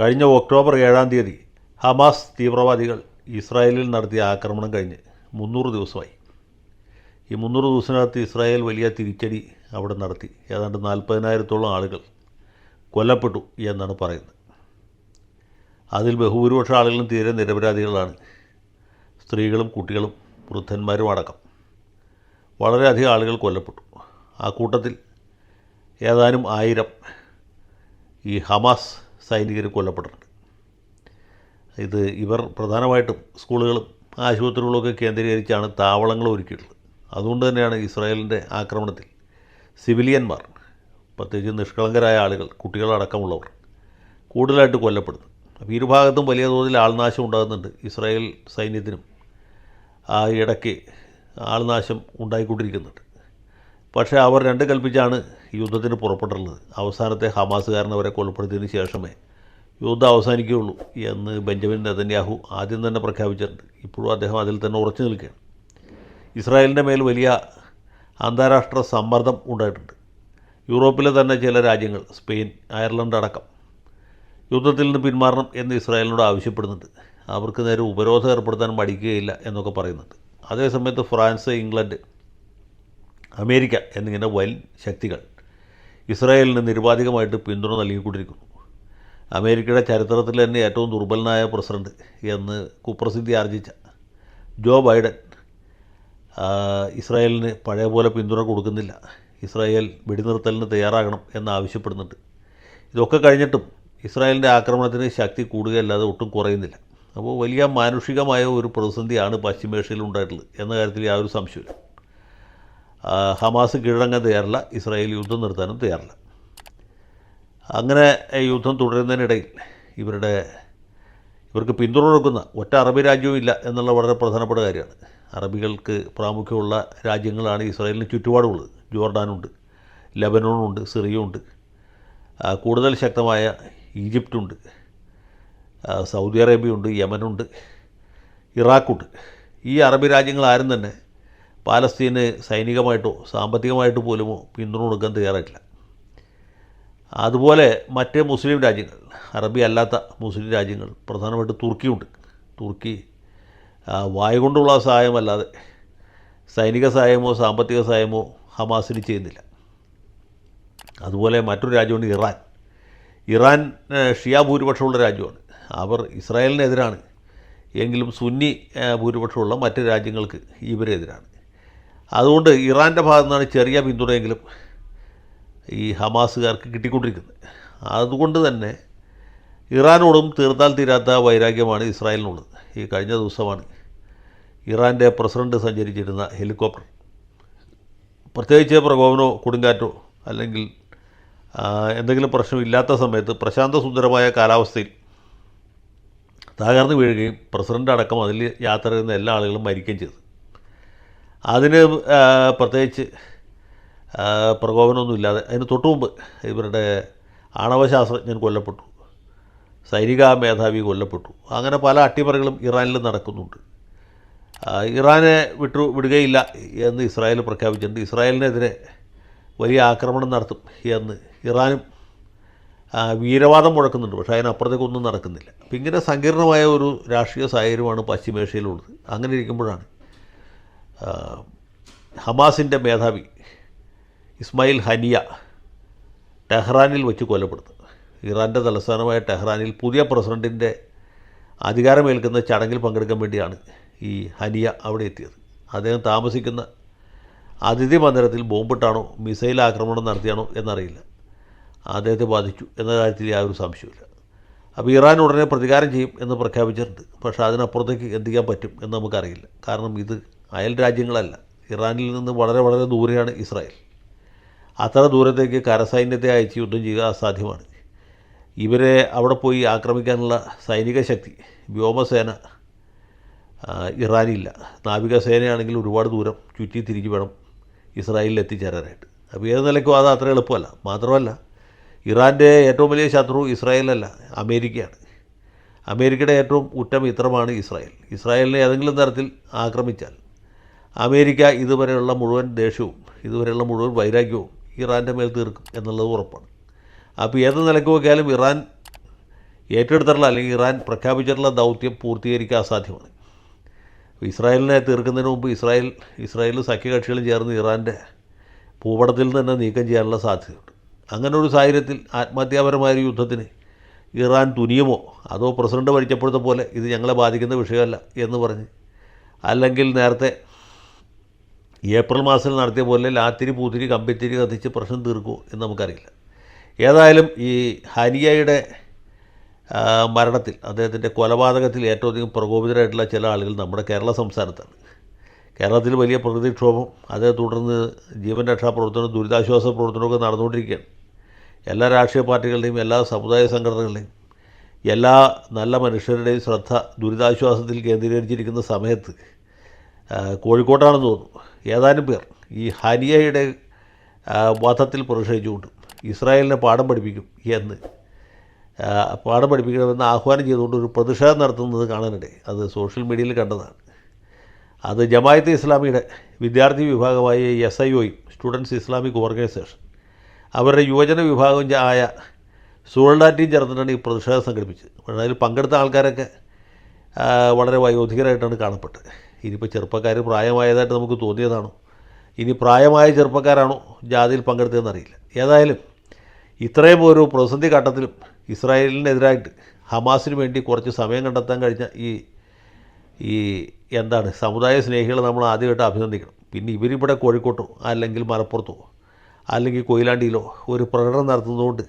കഴിഞ്ഞ ഒക്ടോബർ ഏഴാം തീയതി ഹമാസ് തീവ്രവാദികൾ ഇസ്രായേലിൽ നടത്തിയ ആക്രമണം കഴിഞ്ഞ് മുന്നൂറ് ദിവസമായി. ഈ മുന്നൂറ് ദിവസത്തിനകത്ത് ഇസ്രായേൽ വലിയ തിരിച്ചടി അവിടെ നടത്തി. ഏതാണ്ട് നാൽപ്പതിനായിരത്തോളം ആളുകൾ കൊല്ലപ്പെട്ടു എന്നാണ് പറയുന്നത്. അതിൽ ബഹുഭൂരിപക്ഷം ആളുകളും തീരെ നിരപരാധികളാണ്. സ്ത്രീകളും കുട്ടികളും വൃദ്ധന്മാരും അടക്കം. വളരെയധികം ആളുകൾ കൊല്ലപ്പെട്ടു. ആ കൂട്ടത്തിൽ ഏതാനും ആയിരം ഈ ഹമാസ് സൈനികർ കൊല്ലപ്പെട്ടിട്ടുണ്ട്. ഇത് ഇവർ പ്രധാനമായിട്ടും സ്കൂളുകളും ആശുപത്രികളൊക്കെ കേന്ദ്രീകരിച്ചാണ് താവളങ്ങൾ ഒരുക്കിയിട്ടുള്ളത്. അതുകൊണ്ട് തന്നെയാണ് ഇസ്രായേലിന്റെ ആക്രമണത്തിൽ സിവിലിയന്മാർ പ്രത്യേകിച്ച് നിഷ്കളങ്കരായ ആളുകൾ കുട്ടികളടക്കമുള്ളവർ കൂടുതലായിട്ട് കൊല്ലപ്പെടുന്നു അപ്പോൾ ഭാഗത്തും വലിയ തോതിൽ ആൾനാശം ഉണ്ടാകുന്നുണ്ട് ഇസ്രായേൽ സൈന്യത്തിനും. ആ ഇടയ്ക്ക് ആൾനാശം ഉണ്ടായിക്കൊണ്ടിരിക്കുന്നുണ്ട്. പക്ഷേ അവർ രണ്ട് കൽപ്പിച്ചാണ് യുദ്ധത്തിന് പുറപ്പെട്ടുള്ളത് അവസാനത്തെ ഹമാസുകാരൻ അവരെ കൊലപ്പെടുത്തിയതിന് ശേഷമേ യുദ്ധം അവസാനിക്കുകയുള്ളൂ എന്ന് ബെഞ്ചമിൻ നെതന്യാഹു ആദ്യം തന്നെ പ്രഖ്യാപിച്ചിട്ടുണ്ട്. ഇപ്പോഴും അദ്ദേഹം അതിൽ തന്നെ ഉറച്ചു നിൽക്കുകയാണ്. ഇസ്രായേലിന്റെ മേൽ വലിയ അന്താരാഷ്ട്ര സമ്മർദ്ദം ഉണ്ടായിട്ടുണ്ട്. യൂറോപ്പിലെ തന്നെ ചില രാജ്യങ്ങൾ സ്പെയിൻ അയർലൻഡ് അടക്കം യുദ്ധത്തിൽ നിന്ന് പിന്മാറണം എന്ന് ഇസ്രായേലിനോട് ആവശ്യപ്പെടുന്നുണ്ട്. അവർക്ക് നേരെ ഉപരോധം ഏർപ്പെടുത്താൻ മടിക്കുകയില്ല എന്നൊക്കെ പറയുന്നുണ്ട്. അതേസമയത്ത് ഫ്രാൻസ് ഇംഗ്ലണ്ട് അമേരിക്ക എന്നിങ്ങനെ വൻ ശക്തികൾ ഇസ്രായേലിന് നിരുപാധികമായിട്ട് പിന്തുണ നൽകിക്കൊണ്ടിരിക്കുന്നു. അമേരിക്കയുടെ ചരിത്രത്തിൽ തന്നെ ഏറ്റവും ദുർബലനായ പ്രസിഡന്റ് എന്ന് കുപ്രസിദ്ധി ആർജിച്ച ജോ ബൈഡൻ ഇസ്രായേലിന് പഴയ പോലെ പിന്തുണ കൊടുക്കുന്നില്ല. ഇസ്രായേൽ വെടിനിർത്തലിന് തയ്യാറാകണം എന്നാവശ്യപ്പെടുന്നുണ്ട് ഇതൊക്കെ കഴിഞ്ഞിട്ടും ഇസ്രായേലിന്റെ ആക്രമണത്തിന് ശക്തി കൂടുകയല്ലാതെ ഒട്ടും കുറയുന്നില്ല. അപ്പോൾ വലിയ മാനുഷികമായ ഒരു പ്രതിസന്ധിയാണ് പശ്ചിമേഷ്യയിൽ ഉണ്ടായിട്ടുള്ളത് എന്ന കാര്യത്തിൽ യാതൊരു സംശയമില്ല ഹമാസ് കീഴടങ്ങാൻ തയ്യാറില്ല ഇസ്രായേൽ യുദ്ധം നിർത്താനും തയ്യാറില്ല. അങ്ങനെ യുദ്ധം തുടരുന്നതിനിടയിൽ ഇവരുടെ ഇവർക്ക് പിന്തുണ കൊടുക്കുന്ന ഒറ്റ അറബി രാജ്യവും ഇല്ല എന്നുള്ള വളരെ പ്രധാനപ്പെട്ട കാര്യമാണ്. അറബികൾക്ക് പ്രാമുഖ്യമുള്ള രാജ്യങ്ങളാണ് ഇസ്രായേലിന് ചുറ്റുപാടുമുള്ളത് ജോർഡാനുണ്ട് ലബനോണുണ്ട് സിറിയുണ്ട് കൂടുതൽ ശക്തമായ ഈജിപ്തുണ്ട് സൗദി അറേബ്യയുണ്ട് യമനുണ്ട് ഇറാഖുണ്ട്. ഈ അറബി രാജ്യങ്ങൾ ആരും തന്നെ പാലസ്തീന് സൈനികമായിട്ടോ സാമ്പത്തികമായിട്ടോ പോലും പിന്തുണ കൊടുക്കാൻ തയ്യാറായിട്ടില്ല. അതുപോലെ മറ്റ് മുസ്ലിം രാജ്യങ്ങൾ അറബി അല്ലാത്ത മുസ്ലിം രാജ്യങ്ങൾ പ്രധാനമായിട്ട് തുർക്കിയുണ്ട്. തുർക്കി വായു കൊണ്ടുള്ള സഹായമല്ലാതെ സൈനിക സഹായമോ സാമ്പത്തിക സഹായമോ ഹമാസിന് ചെയ്യുന്നില്ല. അതുപോലെ മറ്റൊരു രാജ്യമാണ് ഇറാൻ. ഇറാൻ ഷിയ ഭൂരിപക്ഷമുള്ള രാജ്യമാണ്. അവർ ഇസ്രായേലിനെതിരാണ്. എങ്കിലും സുന്നി ഭൂരിപക്ഷമുള്ള മറ്റ് രാജ്യങ്ങൾക്ക് ഇവരെതിരാണ്. അതുകൊണ്ട് ഇറാന്റെ ഭാഗത്തു നിന്നാണ് ചെറിയ പിന്തുണയെങ്കിലും ഈ ഹമാസുകാർക്ക് കിട്ടിക്കൊണ്ടിരിക്കുന്നത്. അതുകൊണ്ട് തന്നെ ഇറാനോടും തീർത്താൽ തീരാത്ത വൈരാഗ്യമാണ് ഇസ്രായേലിനുള്ളത്. ഈ കഴിഞ്ഞ ദിവസമാണ് ഇറാന്റെ പ്രസിഡന്റ് സഞ്ചരിച്ചിരുന്ന ഹെലികോപ്റ്റർ. പ്രത്യേകിച്ച് പ്രകോപനോ കൊടുങ്കാറ്റോ അല്ലെങ്കിൽ എന്തെങ്കിലും പ്രശ്നമില്ലാത്ത സമയത്ത് പ്രശാന്ത സുന്ദരമായ കാലാവസ്ഥയിൽ തകർന്നു വീഴുകയും പ്രസിഡന്റ് അടക്കം അതിൽ യാത്ര ചെയ്യുന്ന എല്ലാ ആളുകളും മരിക്കുകയും ചെയ്തു. അതിന് പ്രത്യേകിച്ച് പ്രകോപനമൊന്നുമില്ലാതെ അതിന് തൊട്ടു മുമ്പ് ഇവരുടെ ആണവശാസ്ത്രജ്ഞൻ കൊല്ലപ്പെട്ടു. സൈനിക മേധാവി കൊല്ലപ്പെട്ടു. അങ്ങനെ പല അട്ടിമറികളും ഇറാനിൽ നടക്കുന്നുണ്ട്. ഇറാനെ വിട്ടു വിടുകയില്ല എന്ന് ഇസ്രായേൽ പ്രഖ്യാപിച്ചിട്ടുണ്ട്. ഇസ്രായേലിനെതിരെ വലിയ ആക്രമണം നടത്തും എന്ന് ഇറാനും വീരവാദം മുഴക്കുന്നുണ്ട്. പക്ഷേ അതിനപ്പുറത്തേക്കൊന്നും നടക്കുന്നില്ല. അപ്പം ഇങ്ങനെ സങ്കീർണമായ ഒരു രാഷ്ട്രീയ സാഹചര്യമാണ് പശ്ചിമേഷ്യയിലുള്ളത്. അങ്ങനെ ഇരിക്കുമ്പോഴാണ് ഹമാസിന്റെ മേധാവി ഇസ്മായിൽ ഹനിയ ടെഹ്റാനിൽ വെച്ച് കൊല്ലപ്പെടുന്നു ഇറാന്റെ തലസ്ഥാനമായ ടെഹ്റാനിൽ പുതിയ പ്രസിഡന്റിന്റെ അധികാരമേൽക്കുന്ന ചടങ്ങിൽ പങ്കെടുക്കാൻ വേണ്ടിയാണ് ഈ ഹനിയ അവിടെ എത്തിയത്. അദ്ദേഹം താമസിക്കുന്ന അതിഥി മന്ദിരത്തിൽ ബോംബിട്ടാണോ മിസൈൽ ആക്രമണം നടത്തിയാണോ എന്നറിയില്ല. അദ്ദേഹത്തെ ബാധിച്ചു എന്ന കാര്യത്തിൽ യാതൊരു സംശയമില്ല അപ്പോൾ ഇറാൻ ഉടനെ പ്രതികാരം ചെയ്യും എന്ന് പ്രഖ്യാപിച്ചിട്ടുണ്ട്. പക്ഷേ അതിനപ്പുറത്തേക്ക് എന്ത് ചെയ്യാൻ പറ്റും എന്ന് നമുക്കറിയില്ല. കാരണം ഇത് അയൽ രാജ്യങ്ങളല്ല. ഇറാനിൽ നിന്ന് വളരെ വളരെ ദൂരെയാണ് ഇസ്രായേൽ. അത്ര ദൂരത്തേക്ക് കരസൈന്യത്തെ അയച്ച് യുദ്ധം ചെയ്യുക അസാധ്യമാണ്. ഇവരെ അവിടെ പോയി ആക്രമിക്കാനുള്ള സൈനിക ശക്തി വ്യോമസേന ഇറാനില്ല. നാവികസേനയാണെങ്കിൽ ഒരുപാട് ദൂരം ചുറ്റി തിരിഞ്ഞ് വേണം ഇസ്രായേലിൽ എത്തിച്ചേരാനായിട്ട്. അപ്പോൾ ഏത് നിലയ്ക്കും അത് അത്ര എളുപ്പമല്ല. മാത്രമല്ല ഇറാന്റെ ഏറ്റവും വലിയ ശത്രു ഇസ്രായേലല്ല അമേരിക്കയാണ്. അമേരിക്കയുടെ ഏറ്റവും ഉറ്റ മിത്രമാണ് ഇസ്രായേൽ. ഇസ്രായേലിനെ ഏതെങ്കിലും തരത്തിൽ ആക്രമിച്ചാൽ അമേരിക്ക ഇതുവരെയുള്ള മുഴുവൻ ദേഷ്യവും ഇതുവരെയുള്ള മുഴുവൻ വൈരാഗ്യവും ഇറാന്റെ മേൽ തീർക്കും എന്നുള്ളത് ഉറപ്പാണ്. അപ്പോൾ ഏത് നിലയ്ക്ക് നോക്കിയാലും ഇറാൻ ഏറ്റെടുത്തിട്ടുള്ള അല്ലെങ്കിൽ ഇറാൻ പ്രഖ്യാപിച്ചിട്ടുള്ള ദൗത്യം പൂർത്തീകരിക്കാൻ അസാധ്യമാണ്. ഇസ്രായേലിനെ തീർക്കുന്നതിന് മുമ്പ് ഇസ്രായേൽ ഇസ്രായേലിൽ സഖ്യകക്ഷികളും ചേർന്ന് ഇറാന്റെ ഭൂപടത്തിൽ തന്നെ നീക്കം ചെയ്യാനുള്ള സാധ്യതയുണ്ട്. അങ്ങനെ ഒരു സാഹചര്യത്തിൽ ആത്മഹത്യാപരമായ യുദ്ധത്തിന് ഇറാൻ തുനിയുമോ അതോ പ്രസിഡന്റ് ഭരിച്ചപ്പോഴത്തെ പോലെ ഇത് ഞങ്ങളെ ബാധിക്കുന്ന വിഷയമല്ല എന്ന് പറഞ്ഞ് അല്ലെങ്കിൽ നേരത്തെ ഏപ്രിൽ മാസത്തിൽ നടത്തിയ പോലെ ലാത്തിരി പൂത്തിരി കമ്പിത്തിരി കത്തിച്ച് പ്രശ്നം തീർക്കുമോ എന്ന് നമുക്കറിയില്ല. ഏതായാലും ഈ ഹനിയയുടെ മരണത്തിൽ അദ്ദേഹത്തിന്റെ കൊലപാതകത്തിൽ ഏറ്റവും അധികം പ്രകോപിതരായിട്ടുള്ള ചില ആളുകൾ നമ്മുടെ കേരള സംസ്ഥാനത്താണ്. കേരളത്തിൽ വലിയ പ്രകൃതിക്ഷോഭം അതേ തുടർന്ന് ജീവൻ രക്ഷാ പ്രവർത്തനവും ദുരിതാശ്വാസ പ്രവർത്തനമൊക്കെ നടന്നുകൊണ്ടിരിക്കുകയാണ്. എല്ലാ രാഷ്ട്രീയ പാർട്ടികളുടെയും എല്ലാ സമുദായ സംഘടനകളുടെയും എല്ലാ നല്ല മനുഷ്യരുടെയും ശ്രദ്ധ ദുരിതാശ്വാസത്തിൽ കേന്ദ്രീകരിച്ചിരിക്കുന്ന സമയത്ത് കോഴിക്കോട്ടാണെന്ന് തോന്നുന്നു. ഏതാനും പേർ ഈ ഹനിയയുടെ വധത്തിൽ പ്രതിഷേധിച്ചുകൊണ്ട് ഇസ്രായേലിനെ പാഠം പഠിപ്പിക്കും എന്ന് പാഠം പഠിപ്പിക്കണമെന്ന് ആഹ്വാനം ചെയ്തുകൊണ്ട് ഒരു പ്രതിഷേധം നടത്തുന്നത് കാണാനിടെ. അത് സോഷ്യൽ മീഡിയയിൽ കണ്ടതാണ്. അത് ജമായത്ത് ഇസ്ലാമിയുടെ വിദ്യാർത്ഥി വിഭാഗമായ എസ് ഐ ഒയും സ്റ്റുഡൻസ് ഇസ്ലാമിക് ഓർഗനൈസേഷൻ അവരുടെ യുവജന വിഭാഗം ആയ സോൾഡാറ്റിയും ചേർന്നിട്ടാണ് ഈ പ്രതിഷേധം സംഘടിപ്പിച്ചത്. അതിൽ പങ്കെടുത്ത ആൾക്കാരൊക്കെ വളരെ വയോധികരായിട്ടാണ് കാണപ്പെട്ടത്. ഇനിയിപ്പോൾ ചെറുപ്പക്കാർ പ്രായമായതായിട്ട് നമുക്ക് തോന്നിയതാണോ? ഇനി പ്രായമായ ചെറുപ്പക്കാരാണോ ജാതിയിൽ പങ്കെടുത്തതെന്നറിയില്ല. ഏതായാലും ഇത്രയും ഒരു പ്രതിസന്ധി ഘട്ടത്തിലും ഇസ്രായേലിനെതിരായിട്ട് ഹമാസിന് വേണ്ടി കുറച്ച് സമയം കണ്ടെത്താൻ കഴിഞ്ഞ ഈ ഈ എന്താണ് സമുദായ സ്നേഹികളെ നമ്മൾ ആദ്യമായിട്ട് അഭിനന്ദിക്കണം. പിന്നെ ഇവരിവിടെ കോഴിക്കോട്ടോ അല്ലെങ്കിൽ മലപ്പുറത്തോ അല്ലെങ്കിൽ കൊയിലാണ്ടിയിലോ ഒരു പ്രകടനം നടത്തുന്നതുകൊണ്ട്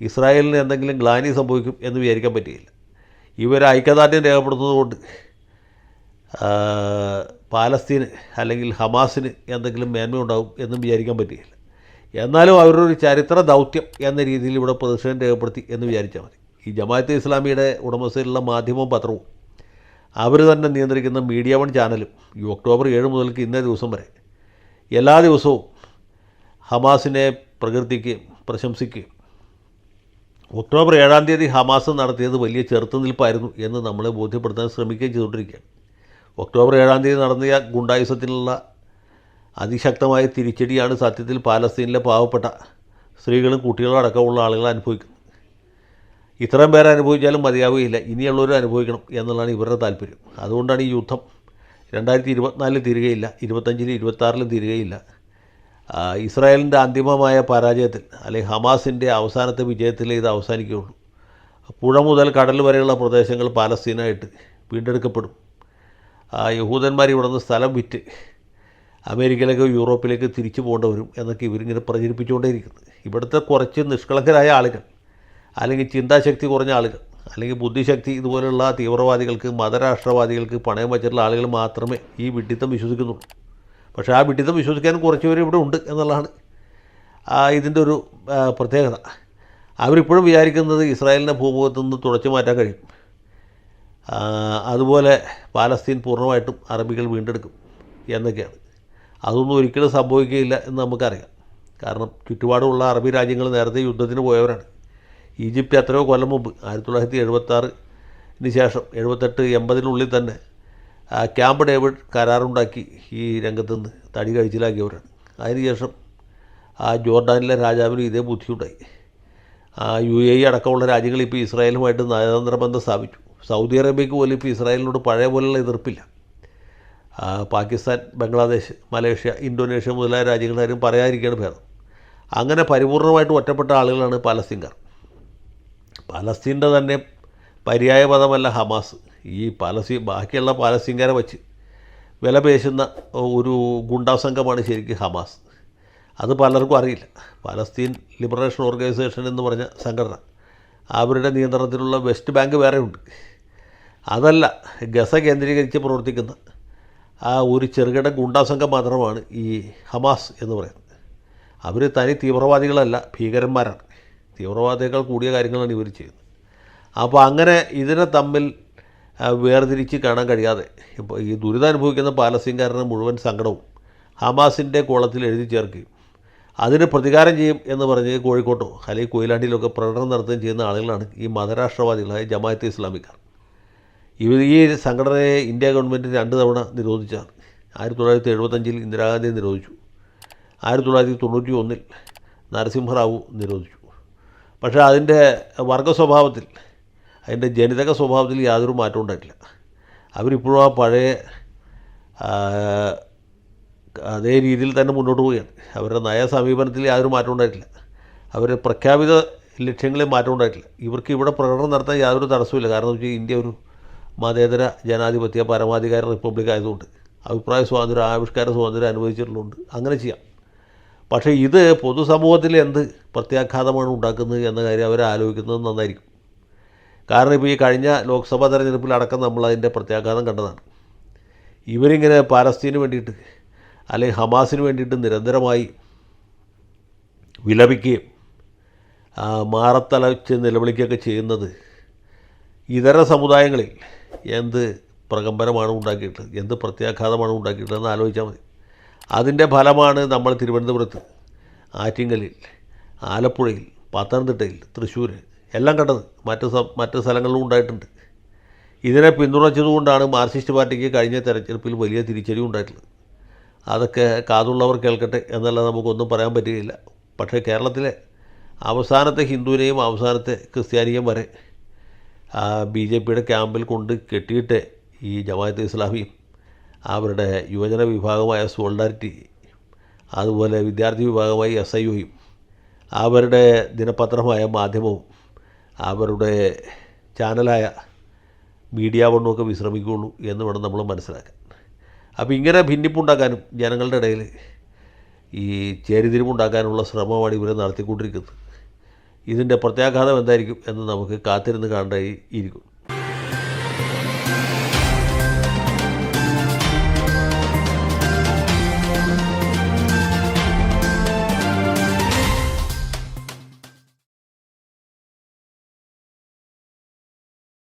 ഇസ്രായേലിന് എന്തെങ്കിലും ഗ്ലാനി സംഭവിക്കും എന്ന് വിചാരിക്കാൻ പറ്റുകയില്ല. ഇവർ ഐക്യദാർഢ്യം രേഖപ്പെടുത്തുന്നതുകൊണ്ട് പാലസ്തീന് അല്ലെങ്കിൽ ഹമാസിന് എന്തെങ്കിലും മേന്മയുണ്ടാവും എന്നും വിചാരിക്കാൻ പറ്റുകയില്ല എന്നാലും അവരൊരു ചരിത്ര ദൗത്യം എന്ന രീതിയിൽ ഇവിടെ പ്രതിഷേധം രേഖപ്പെടുത്തി എന്ന് വിചാരിച്ചാൽ മതി. ഈ ജമാഅത്ത് ഇസ്ലാമിയുടെ ഉടമസ്ഥയിലുള്ള മാധ്യമവും പത്രവും അവർ തന്നെ നിയന്ത്രിക്കുന്ന മീഡിയ വൺ ചാനലും ഈ ഒക്ടോബർ ഏഴ് മുതൽക്ക് ഇന്നേ ദിവസം വരെ എല്ലാ ദിവസവും ഹമാസിനെ പ്രകീർത്തിക്കുകയും പ്രശംസിക്കുകയും ഒക്ടോബർ ഏഴാം തീയതി ഹമാസ് നടത്തിയത് വലിയ ചെറുത്തുനിൽപ്പായിരുന്നു എന്ന് നമ്മളെ ബോധ്യപ്പെടുത്താൻ ശ്രമിക്കുകയും ചെയ്തുകൊണ്ടിരിക്കുകയാണ്. ഒക്ടോബർ ഏഴാം തീയതി നടന്ന ഗുണ്ടായുസത്തിനുള്ള അതിശക്തമായ തിരിച്ചടിയാണ് സത്യത്തിൽ പാലസ്തീനിലെ പാവപ്പെട്ട സ്ത്രീകളും കുട്ടികളും അടക്കമുള്ള ആളുകൾ അനുഭവിക്കുന്നത്. ഇത്രയും പേരെ അനുഭവിച്ചാലും മതിയാവുകയില്ല. ഇനിയുള്ളവർ അനുഭവിക്കണം എന്നുള്ളതാണ് ഇവരുടെ താല്പര്യം. അതുകൊണ്ടാണ് ഈ യുദ്ധം രണ്ടായിരത്തി ഇരുപത്തിനാലിൽ തീരുകയില്ല. ഇരുപത്തഞ്ചിലും ഇരുപത്താറിലും തീരുകയില്ല. ഇസ്രായേലിന്റെ അന്തിമമായ പരാജയത്തിൽ അല്ലെങ്കിൽ ഹമാസിന്റെ അവസാനത്തെ വിജയത്തിൽ ഇത് അവസാനിക്കുകയുള്ളൂ. പുഴ മുതൽ കടൽ വരെയുള്ള പ്രദേശങ്ങൾ പാലസ്തീനായിട്ട് വീണ്ടെടുക്കപ്പെടും. യഹൂദന്മാർ ഇവിടെ നിന്ന് സ്ഥലം വിറ്റ് അമേരിക്കയിലേക്ക് യൂറോപ്പിലേക്ക് തിരിച്ചു പോകേണ്ടവരും എന്നൊക്കെ ഇവരിങ്ങനെ പ്രചരിപ്പിച്ചുകൊണ്ടേയിരിക്കുന്നത് ഇവിടുത്തെ കുറച്ച് നിഷ്കളങ്കരായ ആളുകൾ അല്ലെങ്കിൽ ചിന്താശക്തി കുറഞ്ഞ ആളുകൾ അല്ലെങ്കിൽ ബുദ്ധിശക്തി ഇതുപോലുള്ള തീവ്രവാദികൾക്ക് മതരാഷ്ട്രവാദികൾക്ക് പണയം വച്ചിട്ടുള്ള ആളുകൾ മാത്രമേ ഈ വിഡ്ഢിത്തം വിശ്വസിക്കുന്നുള്ളൂ. പക്ഷേ ആ വിഡ്ഢിത്തം വിശ്വസിക്കാൻ കുറച്ച് പേര് ഇവിടെ ഉണ്ട് എന്നുള്ളതാണ് ഇതിന്റെ ഒരു പ്രത്യേകത. അവരിപ്പോഴും വിചാരിക്കുന്നത് ഇസ്രായേലിനെ ഭൂമുഖത്തു നിന്ന് തുടച്ചു മാറ്റാൻ കഴിയും. അതുപോലെ പാലസ്തീൻ പൂർണമായിട്ടും അറബികൾ വീണ്ടെടുക്കും എന്നൊക്കെയാണ്. അതൊന്നും ഒരിക്കലും സംഭവിക്കുകയില്ല എന്ന് നമുക്കറിയാം. കാരണം ചുറ്റുപാടുമുള്ള അറബി രാജ്യങ്ങൾ നേരത്തെ യുദ്ധത്തിന് പോയവരാണ്. ഈജിപ്ത് എത്രയോ കൊല്ലം മുമ്പ് ആയിരത്തി തൊള്ളായിരത്തി എഴുപത്താറിന് ശേഷം എഴുപത്തെട്ട് എൺപതിനുള്ളിൽ തന്നെ ക്യാമ്പ് ഡേവിഡ് കരാറുണ്ടാക്കി ഈ രംഗത്ത് നിന്ന് തടി കഴിച്ചിലാക്കിയവരാണ്. അതിനുശേഷം ആ ജോർഡാനിലെ രാജാവിനും ഇതേ ബുദ്ധിയുണ്ടായി. യു എ അടക്കമുള്ള രാജ്യങ്ങൾ ഇപ്പോൾ ഇസ്രായേലുമായിട്ട് നയതന്ത്ര ബന്ധം സ്ഥാപിച്ചു. സൗദി അറേബ്യക്ക് പോലും ഇപ്പോൾ ഇസ്രായേലിനോട് പഴയ പോലുള്ള എതിർപ്പില്ല. പാകിസ്ഥാൻ ബംഗ്ലാദേശ് മലേഷ്യ ഇന്തോനേഷ്യ മുതലായ രാജ്യങ്ങളാരും പറയാതിരിക്കുകയാണ് ഭേദം. അങ്ങനെ പരിപൂർണമായിട്ട് ഒറ്റപ്പെട്ട ആളുകളാണ് പാലസ്തീൻകാർ. പാലസ്തീന്റെ തന്നെ പര്യായ പദമല്ല ഹമാസ്. ഈ പലസ്തീൻ ബാക്കിയുള്ള പാലസ്തീൻകാരെ വച്ച് വില പേശുന്ന ഒരു ഗുണ്ടാ സംഘമാണ് ശരിക്കും ഹമാസ്. അത് പലർക്കും അറിയില്ല. പലസ്തീൻ ലിബറേഷൻ ഓർഗനൈസേഷൻ എന്ന് പറഞ്ഞ സംഘടന. അവരുടെ നിയന്ത്രണത്തിലുള്ള വെസ്റ്റ് ബാങ്ക് വേറെയുണ്ട്. അതല്ല ഗസ കേന്ദ്രീകരിച്ച് പ്രവർത്തിക്കുന്ന ആ ഒരു ചെറുകിട ഗുണ്ടാ സംഘം മാത്രമാണ് ഈ ഹമാസ് എന്ന് പറയുന്നത്. അവർ തനി തീവ്രവാദികളല്ല ഭീകരന്മാരാണ്. തീവ്രവാദികൾ കൂടിയ കാര്യങ്ങളാണ് ഇവർ ചെയ്യുന്നത്. അപ്പോൾ അങ്ങനെ ഇതിനെ തമ്മിൽ വേർതിരിച്ച് കാണാൻ കഴിയാതെ ഇപ്പോൾ ഈ ദുരിതം അനുഭവിക്കുന്ന പാലസ്തീൻകാരന് മുഴുവൻ സങ്കടവും ഹമാസിന്റെ കോളത്തിൽ എഴുതി ചേർക്കുകയും അതിന് പ്രതികാരം ചെയ്യും എന്ന് പറഞ്ഞ് കോഴിക്കോട്ടോ അല്ലെങ്കിൽ കൊയിലാണ്ടിയിലൊക്കെ പ്രകടനം നടത്തുകയും ചെയ്യുന്ന ആളുകളാണ് ഈ മതരാഷ്ട്രവാദികളായ ജമാഅത്തെ ഇസ്ലാമിക്കാർ. ഇവർ ഈ സംഘടനയെ ഇന്ത്യ ഗവൺമെന്റ് രണ്ട് തവണ നിരോധിച്ചാണ്. ആയിരത്തി തൊള്ളായിരത്തി എഴുപത്തഞ്ചിൽ ഇന്ദിരാഗാന്ധി നിരോധിച്ചു. ആയിരത്തി തൊള്ളായിരത്തി തൊണ്ണൂറ്റി ഒന്നിൽ നരസിംഹറാവു നിരോധിച്ചു. പക്ഷേ അതിന്റെ വർഗ സ്വഭാവത്തിൽ അതിന്റെ ജനിതക സ്വഭാവത്തിൽ യാതൊരു മാറ്റവും ഉണ്ടായിട്ടില്ല. അവരിപ്പോഴും ആ പഴയ അതേ രീതിയിൽ തന്നെ മുന്നോട്ട് പോവുകയാണ്. അവരുടെ നയ സമീപനത്തിൽ യാതൊരു മാറ്റം ഉണ്ടായിട്ടില്ല. അവരുടെ പ്രഖ്യാപിത ലക്ഷ്യങ്ങളിൽ മാറ്റം ഉണ്ടായിട്ടില്ല. ഇവർക്ക് ഇവിടെ പ്രകടനം നടത്താൻ യാതൊരു തടസ്സമില്ല കാരണം എന്ന് വെച്ചാൽ ഇന്ത്യ ഒരു മതേതര ജനാധിപത്യ പരമാധികാര റിപ്പബ്ലിക് ആയതുകൊണ്ട് അഭിപ്രായ സ്വാതന്ത്ര്യം ആവിഷ്കാര സ്വാതന്ത്ര്യം അനുവദിച്ചിട്ടുള്ളതുകൊണ്ട് അങ്ങനെ ചെയ്യാം. പക്ഷേ ഇത് പൊതുസമൂഹത്തിൽ എന്ത് പ്രത്യാഘാതമാണ് ഉണ്ടാക്കുന്നത് എന്ന കാര്യം അവർ ആലോചിക്കുന്നത് നന്നായിരിക്കും. കാരണം ഇപ്പോൾ ഈ കഴിഞ്ഞ ലോക്സഭാ തെരഞ്ഞെടുപ്പിലടക്കം നമ്മൾ അതിന്റെ പ്രത്യാഘാതം കണ്ടതാണ്. ഇവരിങ്ങനെ പാലസ്തീന് വേണ്ടിയിട്ട് അല്ലെങ്കിൽ ഹമാസിന് വേണ്ടിയിട്ട് നിരന്തരമായി വിലപിക്കുകയും മാറത്തലച്ച് നിലവിളിക്കുകയൊക്കെ ചെയ്യുന്നത് ഇതര സമുദായങ്ങളിൽ എന്ത് പ്രകമ്പനമാണ് ഉണ്ടാക്കിയിട്ടുള്ളത്? എന്ത് പ്രത്യാഘാതമാണ് ഉണ്ടാക്കിയിട്ടുള്ളതെന്ന് ആലോചിച്ചാൽ മതി. അതിന്റെ ഫലമാണ് നമ്മൾ തിരുവനന്തപുരത്ത് ആറ്റിങ്ങലിൽ ആലപ്പുഴയിൽ പത്തനംതിട്ടയിൽ തൃശ്ശൂർ എല്ലാം കണ്ടത്. മറ്റ് മറ്റ് സ്ഥലങ്ങളിലും ഉണ്ടായിട്ടുണ്ട്. ഇതിനെ പിന്തുണച്ചതുകൊണ്ടാണ് മാർക്സിസ്റ്റ് പാർട്ടിക്ക് കഴിഞ്ഞ തെരഞ്ഞെടുപ്പിൽ വലിയ തിരിച്ചടി ഉണ്ടായിട്ടുള്ളത്. അതൊക്കെ കാതുള്ളവർ കേൾക്കട്ടെ എന്നല്ല നമുക്കൊന്നും പറയാൻ പറ്റുകയില്ല. പക്ഷേ കേരളത്തിലെ അവസാനത്തെ ഹിന്ദുവിനെയും അവസാനത്തെ ക്രിസ്ത്യാനിയും വരെ ബി ജെ പിയുടെ ക്യാമ്പിൽ കൊണ്ട് കെട്ടിയിട്ട് ഈ ജമാഅത്ത് ഇസ്ലാമി അവരുടെ യുവജന വിഭാഗമായ സോൾഡാരിറ്റി അതുപോലെ വിദ്യാർത്ഥി വിഭാഗമായ എസ് ഐ ഒയും അവരുടെ ദിനപത്രമായ മാധ്യമവും അവരുടെ ചാനലായ മീഡിയ വണ്ണുമൊക്കെ വിശ്രമിക്കുകയുള്ളൂ എന്ന് വേണം നമ്മൾ മനസ്സിലാക്കാൻ. അപ്പോൾ ഇങ്ങനെ ഭിന്നിപ്പുണ്ടാക്കാനും ജനങ്ങളുടെ ഇടയിൽ ഈ ചേരിതിരിവുണ്ടാക്കാനുള്ള ശ്രമമാണ് ഇവർ നടത്തിക്കൊണ്ടിരിക്കുന്നത്. ഇതിന്റെ പ്രത്യാഘാതം എന്തായിരിക്കും എന്ന് നമുക്ക് കാത്തിരുന്ന് കാണേണ്ടി ഇരിക്കും